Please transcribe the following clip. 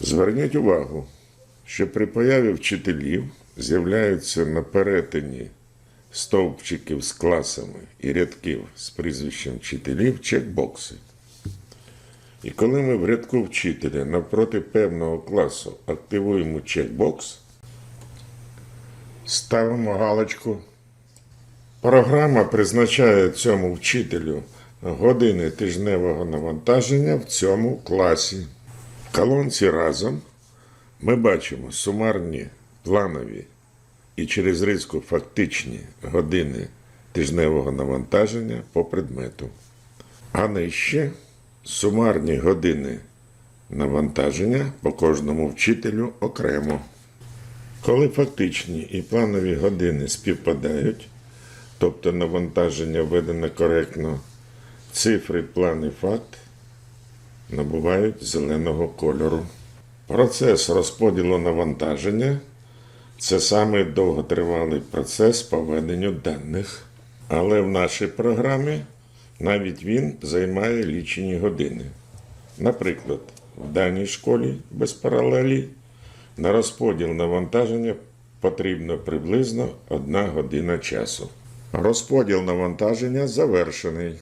Зверніть увагу, що при появі вчителів з'являються на перетині стовпчиків з класами і рядків з прізвищем вчителів чекбокси. І коли ми в рядку вчителя навпроти певного класу активуємо чекбокс, ставимо галочку. Програма призначає цьому вчителю години тижневого навантаження в цьому класі. В колонці разом ми бачимо сумарні планові і через риску фактичні години тижневого навантаження по предмету. А нижче сумарні години навантаження по кожному вчителю окремо. Коли фактичні і планові години співпадають, тобто навантаження введено коректно, цифри, план і факт набувають зеленого кольору. Процес розподілу навантаження це самий довготривалий процес по веденню даних. Але в нашій програмі навіть він займає лічені години. Наприклад, в даній школі без паралелі на розподіл навантаження потрібно приблизно 1 година часу. Розподіл навантаження завершений.